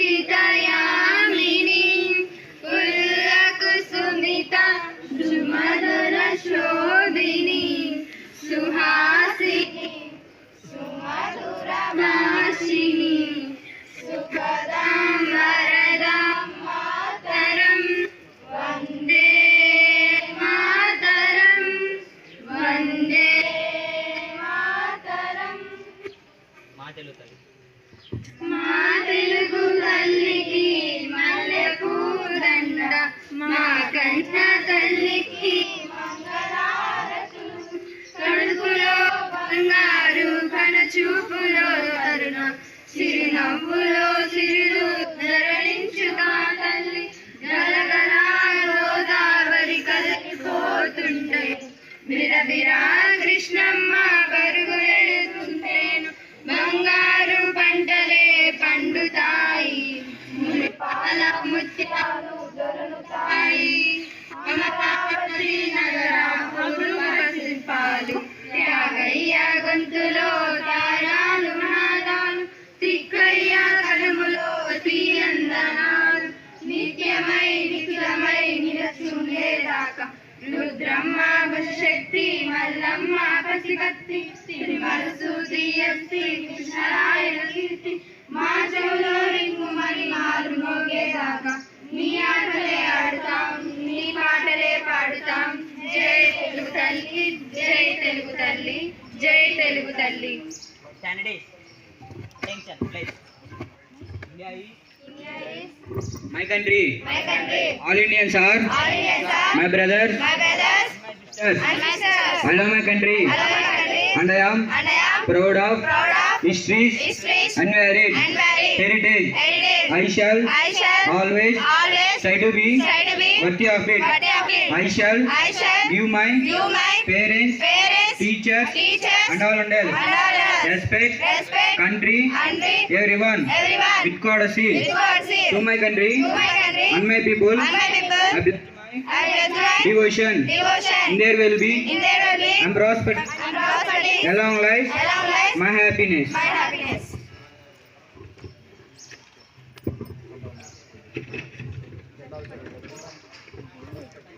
kita yamini Ulla kusumita Jumadara shobini Suhasini Sumadura mashini Sukhadam varadam mataram Vande mataram Vande mataram మాటలు తల్లి మా తల్లికి మల్లెకు దండ మా కన్న తల్లికి కడుపులో బంగారు కన చూపులో తరుణ చిరునవ్వులో చిరులు ధరణించుగా తల్లి. గలగల గోదావరి కలిసిపోతుంటాయి బిరబిరా కృష్ణమ్మ ముత్యాలు దొరుకుతాయి అమరావతి త్యాగయ్య గొంతులో తారాలు నాదాలు. తిక్కయ్య కలములో తీయందనాలు. నిత్యమై నిఖిలమై నిరసుండేదాకా రుద్రమ్మ శక్తి మల్లమ్మ పసికత్తి తల్లి జై తెలుగు తల్లి my country all Indians are all Indians my brothers, my country hello my country and I am and I of proud of varied and very heritage. Heritage I shall I shall always always try to be try to be worthy of teachers, teachers and all and all. Respect, respect country, country everyone, everyone with courtesy, with to my country, to my country and my people, and my people. Devotion. Devotion. In there will be. In there will be. And prosperity. And prosperity. A long life. A long life. My happiness. My happiness. Thank you.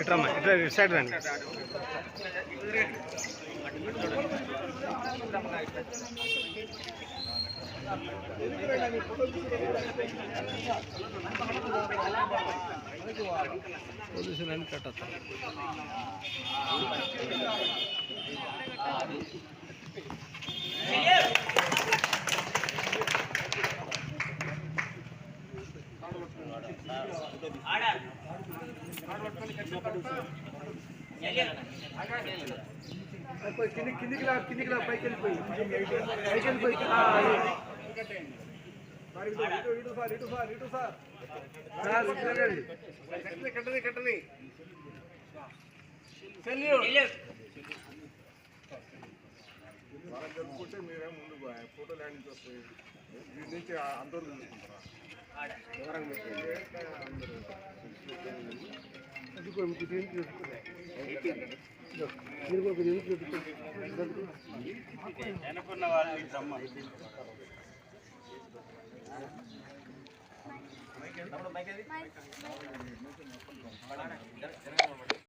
ఇట్రమ్మా ఇట్లా side రండి పోలీసులు అని కట్టచ్చు order. కిందికి రా కిందికి రా పైకి వెళ్ళిపోయి పైకి వెళ్ళిపోయి ఇటు ఇటు సార్ ఇటు సార్ ఇటు సార్ సార్ కట్టది కట్టది కట్టది వాళ్ళకి జరుపుకుంటే మీరే ముందు ఫోటో ల్యాండ్ నుంచి వస్తాయి వీటి నుంచి అందరూ చూసుకుంటారా దూరంగా పెట్టండి. అదిగో ఇది ఏంటి